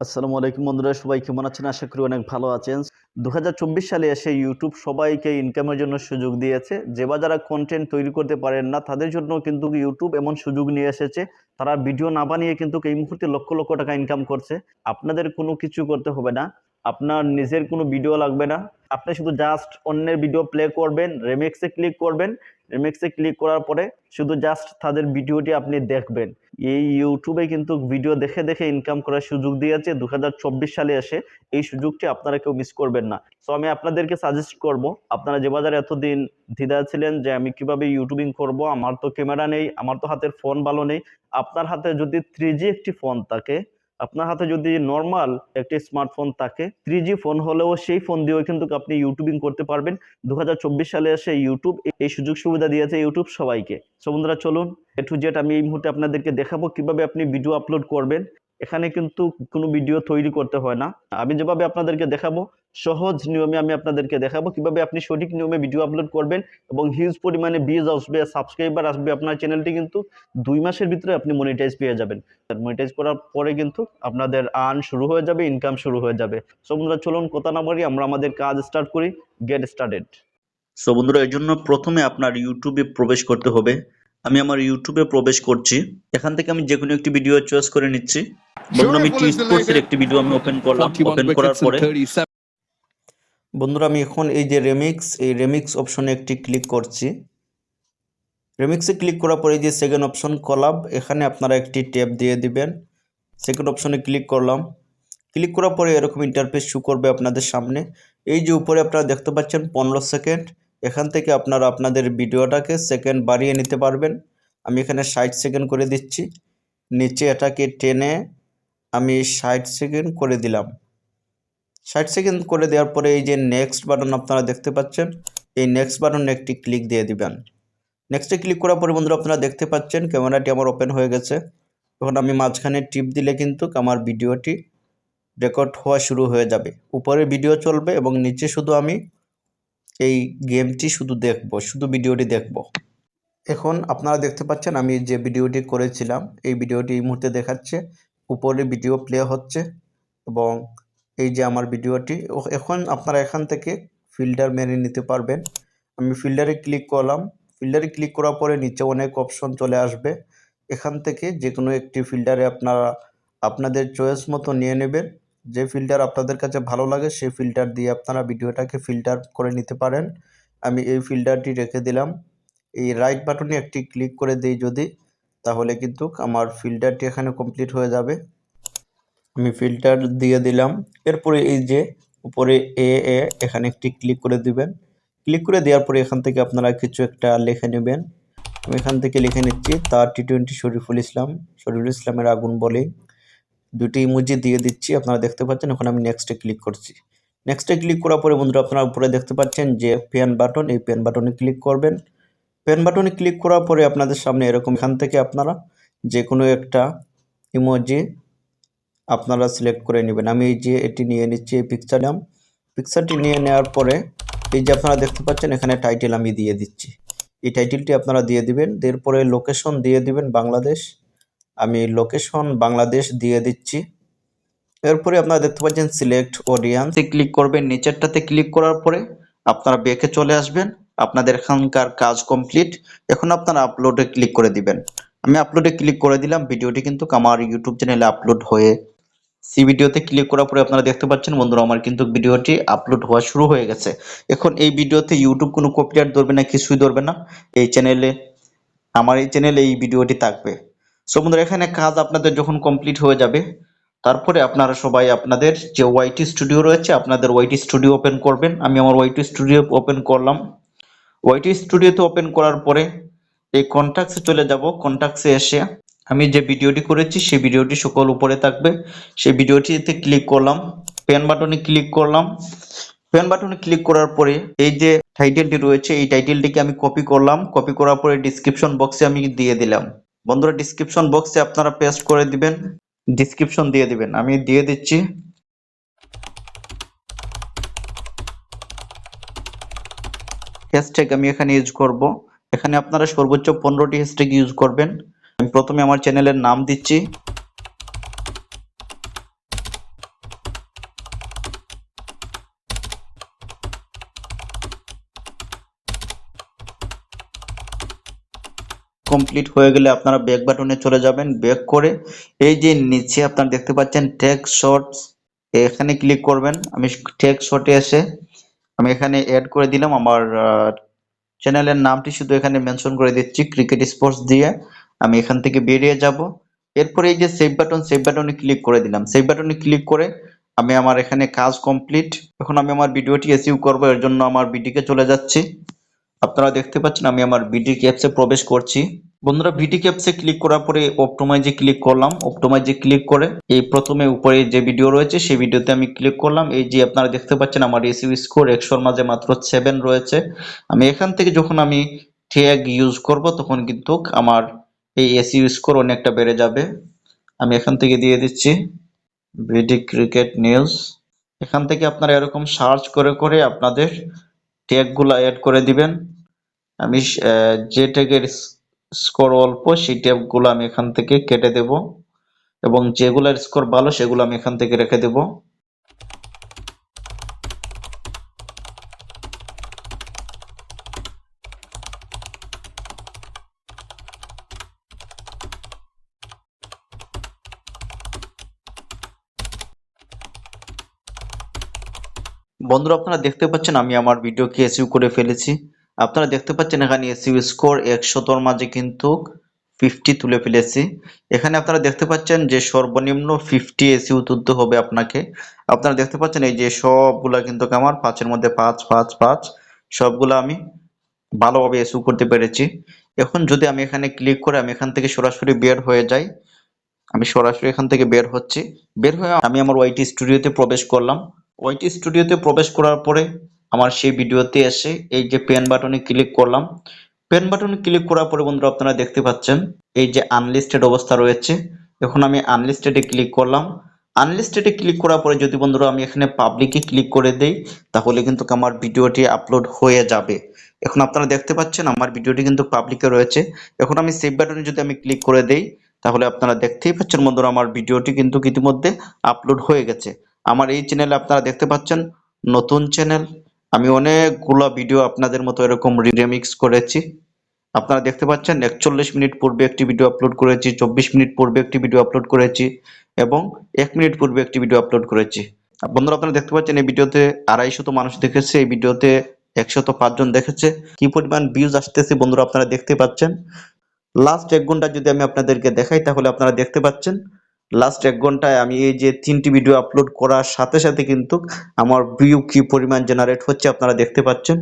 আসসালামু আলাইকুম বন্ধুরা, সবাই কেমন আছেন? আশা করি অনেক ভালো আছেন। দু হাজার চব্বিশ সালে এসে ইউটিউব সবাইকে ইনকামের জন্য সুযোগ দিয়েছে। যে বা যারা কন্টেন্ট তৈরি করতে পারেন না, তাদের জন্য কিন্তু ইউটিউব এমন সুযোগ নিয়ে এসেছে। তারা ভিডিও না বানিয়ে কিন্তু এই মুহূর্তে লক্ষ লক্ষ টাকা ইনকাম করছে। আপনাদের কোনো কিছু করতে হবে না। আপনার নিজের কোনো ভিডিও লাগবে না। আপনি শুধু জাস্ট অন্যের ভিডিও প্লে করবেন রেমিক্সে ক্লিক করবেন। রেমিক্সে ক্লিক করার পরে শুধু জাস্ট তাদের ভিডিওটি আপনি দেখবেন। এই ইউটিউবে কিন্তু ভিডিও দেখে দেখে ইনকাম করার সুযোগ দিয়েছে দু হাজার চব্বিশ সালে এসে এই সুযোগটি আপনারা কেউ মিস করবেন না। সো আমি আপনাদেরকে সাজেস্ট করব, আপনারা যে বাজারে এতদিন দ্বিধা ছিলেন যে আমি কীভাবে ইউটিউবিং করব, আমার তো ক্যামেরা নেই, আমার তো হাতের ফোন ভালো নেই, আপনার হাতে যদি থ্রি একটি ফোন থাকে আপনার হাতে যদি নর্মাল একটি স্মার্টফোন থাকে থ্রি ফোন হলেও সেই ফোন দিয়েও কিন্তু আপনি ইউটিউবিং করতে পারবেন। দু হাজার চব্বিশ সালে এসে ইউটিউব এই সুযোগ সুবিধা দিয়েছে ইউটিউব সবাইকে। সো বন্ধুরা, চলুন এ টু জেড আমি এই মুহূর্তে আপনাদেরকে দেখাবো কীভাবে আপনি ভিডিও আপলোড করবেন। এখানে কিন্তু কোনো ভিডিও তৈরি করতে হয় না। আমি যেভাবে আপনাদেরকে দেখাবো, সহজ নিয়মে আমি আপনাদেরকে দেখাবো কীভাবে আপনি সঠিক নিয়মে ভিডিও আপলোড করবেন এবং হিউজ পরিমাণে ভিউজ আসবে সাবস্ক্রাইবার আসবে আপনার চ্যানেলটি কিন্তু দুই মাসের ভিতরে আপনি মনিটাইজ পেয়ে যাবেন। মনিটাইজ করার পরে কিন্তু আপনাদের আর্ন শুরু হয়ে যাবে ইনকাম শুরু হয়ে যাবে। সো বন্ধুরা, চলুন কথা না বলি আমরা আমাদের কাজ স্টার্ট করি গেট স্টার্টেড সো বন্ধুরা এর জন্য প্রথমে আপনার ইউটিউবে প্রবেশ করতে হবে। আমি আমার ইউটিউবে প্রবেশ করছি। এখান থেকে আমি যে কোনো একটি ভিডিও চয়েস করে নিচ্ছি। বন্ধুরা আমি টি স্পোর্টসের একটি ভিডিও আমি ওপেন করলাম। ওপেন করার পরে। বন্ধুরা আমি এখন এই যে রেমিক্স এই রেমিক্স অপশনে একটি ক্লিক করছি। রেমিক্সে ক্লিক করার পরে এই যে সেকেন্ড অপশন কলাব এখানে আপনারা একটি ট্যাব দিয়ে দিবেন। সেকেন্ড অপশনে ক্লিক করলাম। ক্লিক করার পরে এরকম ইন্টারফেস শু করবে আপনাদের সামনে। এই যে উপরে আপনারা দেখতে পাচ্ছেন পনেরো সেকেন্ড এখান থেকে আপনারা আপনাদের ভিডিওটাকে সেকেন্ড বাড়িয়ে নিতে পারবেন। আমি এখানে ষাট সেকেন্ড করে দিচ্ছি। নিচে এটাকে টেনে আমি ষাট সেকেন্ড করে দিলাম। ষাট সেকেন্ড করে দেওয়ার পরে এই যে নেক্সট বাটন আপনারা দেখতে পাচ্ছেন, এই নেক্সট বাটনে একটি ক্লিক দিয়ে দিবেন। নেক্সটে ক্লিক করার পরে বন্ধুরা আপনারা দেখতে পাচ্ছেন, ক্যামেরাটি আমার ওপেন হয়ে গেছে। এখন আমি মাঝখানে টিপ দিলে কিন্তু আমার ভিডিওটি রেকর্ড হওয়া শুরু হয়ে যাবে। উপরে ভিডিও চলবে এবং নিচে শুধু আমি এই গেমটি শুধু দেখব, শুধু ভিডিওটি দেখব। এখন আপনারা দেখতে পাচ্ছেন, আমি যে ভিডিওটি করেছিলাম, এই ভিডিওটি এই মুহূর্তে দেখাচ্ছে। উপরে ভিডিও প্লে হচ্ছে এবং এই যে আমার ভিডিওটি এখন আপনারা এখান থেকে ফিল্টার মেনে নিতে পারবেন। আমি ফিল্টারে ক্লিক করলাম। ফিল্টারে ক্লিক করার পরে নিচে অনেক অপশন চলে আসবে। এখান থেকে যে কোনো একটি ফিল্টারে আপনারা আপনাদের চয়েস মতো নিয়ে নেবেন। যে ফিল্টার আপনাদের কাছে ভালো লাগে, সেই ফিল্টার দিয়ে আপনারা ভিডিওটাকে ফিল্টার করে নিতে পারেন। আমি এই ফিল্টারটি রেখে দিলাম। এই রাইট বাটনে একটি ক্লিক করে দিই যদি, তাহলে কিন্তু আমার ফিল্টারটি এখানে কমপ্লিট হয়ে যাবে। আমি ফিল্টার দিয়ে দিলাম। এরপরে এই যে উপরে এ এ এখানে একটি ক্লিক করে দিবেন। ক্লিক করে দেওয়ার পরে এখান থেকে আপনারা কিছু একটা লিখে নেবেন। আমি এখান থেকে লিখে নিচ্ছি তার টি টোয়েন্টি শরীফুল ইসলাম। শরীফুল ইসলামের আগুন বলে। দুটি ইমোজি দিয়ে দিচ্ছি, আপনারা দেখতে পাচ্ছেন, এখন আমি নেক্সটে ক্লিক করছি। নেক্সটে ক্লিক করার পরে, বন্ধুরা, আপনারা উপরে দেখতে পাচ্ছেন যে পেন বাটন এই পেন বাটনে ক্লিক করবেন। পেন বাটনে ক্লিক করার পরে, আপনাদের সামনে এরকম এখান থেকে আপনারা যে কোনো একটা ইমোজি আপনারা সিলেক্ট করে নেবেন। আমি এই যে এটি নিয়ে নিচ্ছি, এই পিকচারটি পিকচারটি নিয়ে নেওয়ার পরে, এই যে আপনারা দেখতে পাচ্ছেন, এখানে টাইটেল আমি দিয়ে দিচ্ছি। এই টাইটেলটি আপনারা দিয়ে দিবেন এরপরে লোকেশন দিয়ে দিবেন, বাংলাদেশ। আমি লোকেশন বাংলাদেশ দিয়ে দিচ্ছি। এরপরে আপনারা দেখতে পাচ্ছেন সিলেক্ট অডিয়েন্স ক্লিক করবেন। নিচেরটাতে ক্লিক করার পরে আপনারা বেঁকে চলে আসবেন। আপনাদের এখানকার কাজ কমপ্লিট এখন আপনারা আপলোডে ক্লিক করে দিবেন। আমি আপলোডে ক্লিক করে দিলাম। ভিডিওটি কিন্তু আমার ইউটিউব চ্যানেলে আপলোড হয়ে সি ভিডিওতে ক্লিক করার পরে আপনারা দেখতে পাচ্ছেন, বন্ধুরা, আমার কিন্তু ভিডিওটি আপলোড হওয়া শুরু হয়ে গেছে। এখন এই ভিডিওতে ইউটিউব কোনো কপিরাইট ধরবে না, কিছুই ধরবে না। এই চ্যানেলে আমার এই চ্যানেলে এই ভিডিওটি থাকবে। সো বন্ধুরা, এখানে কাজ আপনাদের যখন কমপ্লিট হয়ে যাবে, তারপরে আপনারা সবাই আপনাদের যে ওয়াইটি স্টুডিও রয়েছে, আপনাদের ওয়াইটি স্টুডিও ওপেন করবেন। আমি আমার ওয়াইটি স্টুডিও ওপেন করলাম। ওয়াইটি স্টুডিওতে ওপেন করার পরে এই কন্ট্যাক্টসে চলে যাব। কন্ট্যাক্টসে এসে আমি যে ভিডিওটি করেছি, সেই ভিডিওটি সকল উপরে থাকবে। সেই ভিডিওটিতে ক্লিক করলাম। পেন বাটনে ক্লিক করলাম। পেন বাটনে ক্লিক করার পরে এই যে টাইটেলটি রয়েছে, এই টাইটেলটিকে আমি কপি করলাম। কপি করার পরে ডিসক্রিপশন বক্সে আমি দিয়ে দিলাম। বন্ধুরা ডিসক্রিপশন বক্সে আপনারা পেস্ট করে দিবেন ডিসক্রিপশন দিয়ে দিবেন। আমি দিয়ে দিচ্ছি। হ্যাশট্যাগ আমি এখানে ইউজ করব। এখানে আপনারা সর্বোচ্চ পনেরোটি হ্যাশট্যাগ ইউজ করবেন। আমি প্রথমে আমার চ্যানেলের নাম দিচ্ছি। কমপ্লিট হয়ে গেলে আপনারা ব্যাক বাটনে চলে যাবেন। ব্যাক করে এই যে নিচে আপনারা দেখতে পাচ্ছেন টেক শর্টস এখানে ক্লিক করবেন। আমি টেক শর্টে এসে আমি এখানে অ্যাড করে দিলাম। আমার চ্যানেলের নামটি শুধু এখানে মেনশন করে দিচ্ছি ক্রিকেট স্পোর্টস দিয়ে। আমি এখান থেকে বেরিয়ে যাব। এরপরে এই যে সেভ বাটন সেভ বাটনে ক্লিক করে দিলাম। সেভ বাটনে ক্লিক করে আমি আমার এখানে কাজ কমপ্লিট এখন আমি আমার ভিডিওটি এসিউ করব। এর জন্য আমার বিডিকে চলে যাচ্ছি। আপনারা দেখতে পাচ্ছেন আমি আমার বিডি ক্যাপসে প্রবেশ করছি। বন্ধুরা বিডি ক্যাপসে ক্লিক করার পরে অপটোমাইজে ক্লিক করলাম। অপটোমাইজে ক্লিক করে এই প্রথমে উপরে যে ভিডিও রয়েছে, সেই ভিডিওতে আমি ক্লিক করলাম। এই যে আপনারা দেখতে পাচ্ছেন আমার এসিউ স্কোর একশোর মাঝে মাত্র সেভেন রয়েছে। আমি এখান থেকে যখন আমি ট্যাগ ইউজ করব, তখন কিন্তু আমার এই এসিউ স্কোর অনেকটা বেড়ে যাবে। আমি এখান থেকে দিয়ে দিচ্ছি বিডি ক্রিকেট নিউজ এখান থেকে আপনারা এরকম সার্চ করে করে আপনাদের ট্যাগগুলো অ্যাড করে দিবেন। আমি যে ট্যাগের স্কোর অল্প, সেই ট্যাগগুলো আমি এখান থেকে কেটে দেব। এবং যেগুলোর স্কোর ভালো, সেগুলো আমি এখান থেকে রেখে দেব। বন্ধুরা, আপনারা দেখতে পাচ্ছেন আমি আমার ভিডিওকে এসইউ করে ফেলেছি। আপনারা দেখতে পাচ্ছেন এখানে এসইউ স্কোর একশোতর মাঝে কিন্তু ফিফটি তুলে ফেলেছি। এখানে আপনারা দেখতে পাচ্ছেন যে সর্বনিম্ন ফিফটি এসইউ তুলতে হবে আপনাকে। আপনারা দেখতে পাচ্ছেন এই যে সবগুলা কিন্তু আমার পাঁচের মধ্যে পাঁচ পাঁচ পাঁচ, সবগুলো আমি ভালোভাবে এসইউ করতে পেরেছি। এখন যদি আমি এখানে ক্লিক করে আমি এখান থেকে সরাসরি বের হয়ে যাই, আমি সরাসরি এখান থেকে বের হচ্ছি। বের হয়ে আমি আমার ওয়াইটি স্টুডিওতে প্রবেশ করলাম। ওয়াইটি স্টুডিওতে প্রবেশ করার পরে আমার সেই ভিডিওতে এসে এই যে পেন বাটনে ক্লিক করলাম। পেন বাটনে ক্লিক করার পরে বন্ধুরা আপনারা দেখতে পাচ্ছেন, এই যে আনলিস্টেড অবস্থা রয়েছে। এখন আমি আনলিস্টেডে ক্লিক করলাম। আনলিস্টেডে ক্লিক করার পরে যদি বন্ধুরা আমি এখানে পাবলিকে ক্লিক করে দেই, তাহলে কিন্তু আমার ভিডিওটি আপলোড হয়ে যাবে। এখন আপনারা দেখতে পাচ্ছেন, আমার ভিডিওটি কিন্তু পাবলিকে রয়েছে। এখন আমি সেভ বাটনে যদি আমি ক্লিক করে দেই, তাহলে আপনারা দেখতেই পাচ্ছেন বন্ধুরা আমার ভিডিওটি কিন্তু ইতিমধ্যে আপলোড হয়ে গেছে। আমার এই চ্যানেলে আপনারা দেখতে পাচ্ছেন, নতুন চ্যানেল আমি অনেকগুলো ভিডিও আপনাদের মতো এরকম রিমিক্স করেছি। আপনারা দেখতে পাচ্ছেন, একচল্লিশ মিনিট পূর্বে একটি ভিডিও আপলোড করেছি, চব্বিশ মিনিট পূর্বে একটি ভিডিও আপলোড করেছি এবং এক মিনিট পূর্বে একটি ভিডিও আপলোড করেছি। বন্ধুরা, আপনারা দেখতে পাচ্ছেন, এই ভিডিওতে আড়াইশত মানুষ দেখেছে, এই ভিডিওতে একশত পাঁচজন দেখেছে। কি পরিমাণ ভিউজ আসতেছে বন্ধুরা, আপনারা দেখতে পাচ্ছেন? লাস্ট এক ঘণ্টা যদি আমি আপনাদেরকে দেখাই, তাহলে আপনারা দেখতে পাচ্ছেন লাস্ট এক ঘন্টায় আমি এই যে তিনটি ভিডিও আপলোড করার সাথে সাথে কিন্তু আমার ভিউ কি পরিমাণ জেনারেট হচ্ছে আপনারা দেখতে পাচ্ছেন।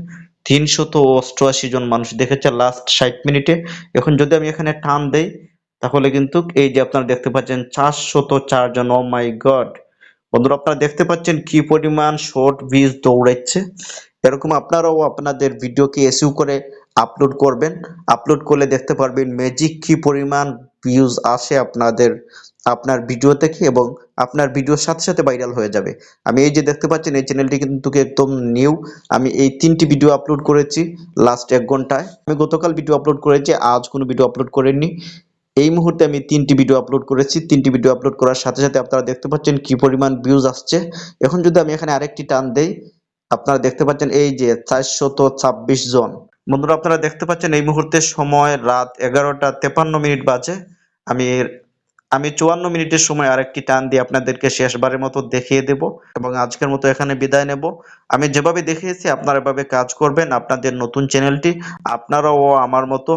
তিনশত অষ্টআশি জন মানুষ দেখেছে লাস্ট ষাট মিনিটে। এখন যদি আমি এখানে টান দেই, তাহলে কিন্তু এই যে আপনারা দেখতে পাচ্ছেন চারশত চারজন ও মাই গড বন্ধুরা, আপনারা দেখতে পাচ্ছেন কি পরিমাণ শর্ট ভিউজ দৌড়াচ্ছে। এরকম আপনারাও আপনাদের ভিডিওকে এসিউ করে আপলোড করবেন। আপলোড করলে দেখতে পারবেন ম্যাজিক কি পরিমাণ ভিউজ আসে আপনাদের। আপনার ভিডিও থেকে এবং আপনার ভিডিওর সাথে সাথে ভাইরাল হয়ে যাবে। আমি এই যে দেখতে পাচ্ছেন, এই চ্যানেলটি কিন্তু একদম নিউ আমি এই তিনটি ভিডিও আপলোড করেছি লাস্ট এক ঘন্টায়। আমি গতকাল ভিডিও আপলোড করেছি, আজ কোনো ভিডিও আপলোড করিনি এই মুহূর্তে আমি তিনটি ভিডিও আপলোড করেছি। তিনটি ভিডিও আপলোড করার সাথে সাথে আপনারা দেখতে পাচ্ছেন কি পরিমাণ ভিউজ আসছে। এখন যদি আমি এখানে আরেকটি টান দেই, আপনারা দেখতে পাচ্ছেন এই যে চারশত ছাব্বিশ জন। বন্ধুরা, আপনারা দেখতে পাচ্ছেন এই মুহূর্তে সময় রাত এগারোটা তেপান্ন মিনিট বাজে। আমি আমি চুয়ান্ন মিনিটের সময় আরেকটি টান দিয়ে আপনাদেরকে শেষবারের মতো দেখিয়ে দেব এবং আজকের মতো এখানে বিদায় নেব। আমি যেভাবে দেখিয়েছি, আপনারা এভাবে কাজ করবেন। আপনাদের নতুন চ্যানেলটি আপনারাও আমার মতো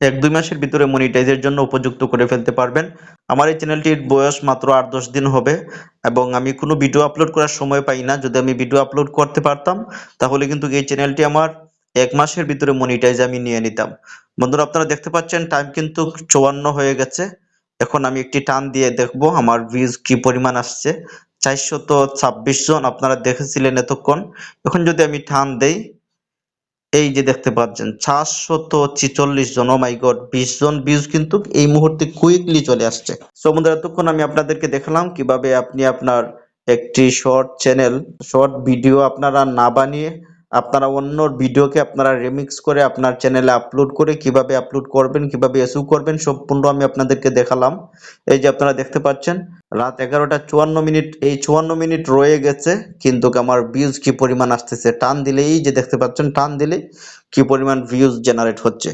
এক দুই মাসের ভিতরে মনিটাইজের জন্য উপযুক্ত করে ফেলতে পারবেন। আমার এই চ্যানেলটির বয়স মাত্র আট দশ দিন হবে এবং আমি কোনো ভিডিও আপলোড করার সময় পাই না। যদি আমি ভিডিও আপলোড করতে পারতাম, তাহলে কিন্তু এই চ্যানেলটি আমার এক মাসের ভিতরে মনিটাইজ আমি নিয়ে নিতাম। বন্ধুরা, আপনারা দেখতে পাচ্ছেন টাইম কিন্তু চুয়ান্ন হয়ে গেছে। এখন আমি একটি টান দিয়ে দেখব আমার ভিউজ কি পরিমাণ আসছে। চারশত ছাব্বিশ জন আপনারা দেখেছিলেন এতক্ষণ। এখন যদি আমি টান দেই, এই যে দেখতে পাচ্ছেন, চারশত ছিচল্লিশ জন ও গড বিশ জন ভিউজ কিন্তু এই মুহূর্তে কুইকলি চলে আসছে। সো বন্ধুরা, এতক্ষণ আমি আপনাদেরকে দেখালাম কীভাবে আপনি আপনার একটি শর্ট চ্যানেল শর্ট ভিডিও আপনারা না বানিয়ে আপনারা অন্য ভিডিওকে আপনারা রিমিক্স করে আপনার চ্যানেলে আপলোড করে কীভাবে আপলোড করবেন, কীভাবে এসু করবেন, সম্পূর্ণ আমি আপনাদেরকে দেখালাম। এই যে আপনারা দেখতে পাচ্ছেন, রাত এগারোটা চুয়ান্ন মিনিট, এই চুয়ান্ন মিনিট রয়ে গেছে, কিন্তু আমার ভিউজ কি পরিমাণ আসতেছে, টান দিলেই যে দেখতে পাচ্ছেন, টান দিলেই কি পরিমাণ ভিউজ জেনারেট হচ্ছে।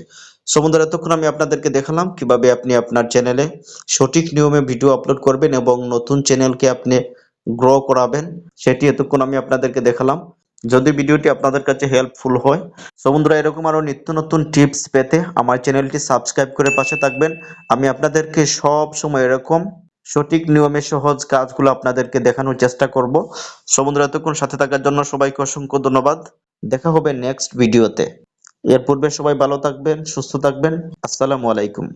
সমুদ্র এতক্ষণ আমি আপনাদেরকে দেখালাম কীভাবে আপনি আপনার চ্যানেলে সঠিক নিয়মে ভিডিও আপলোড করবেন এবং নতুন চ্যানেলকে আপনি গ্রো করাবেন, সেটি এতক্ষণ আমি আপনাদেরকে দেখালাম। যদি ভিডিওটি আপনাদের কাছে হেল্পফুল হয় সো বন্ধুরা এরকম আরও নিত্য নতুন টিপস পেতে আমার চ্যানেলটি সাবস্ক্রাইব করে পাশে থাকবেন। আমি আপনাদেরকে সব সময় এরকম সঠিক নিয়মে সহজ কাজগুলো আপনাদেরকে দেখানোর চেষ্টা করব। সো বন্ধুরা এতক্ষণ সাথে থাকার জন্য সবাইকে অসংখ্য ধন্যবাদ। দেখা হবে নেক্সট ভিডিওতে এর পূর্বে সবাই ভালো থাকবেন, সুস্থ থাকবেন। আসসালামু আলাইকুম।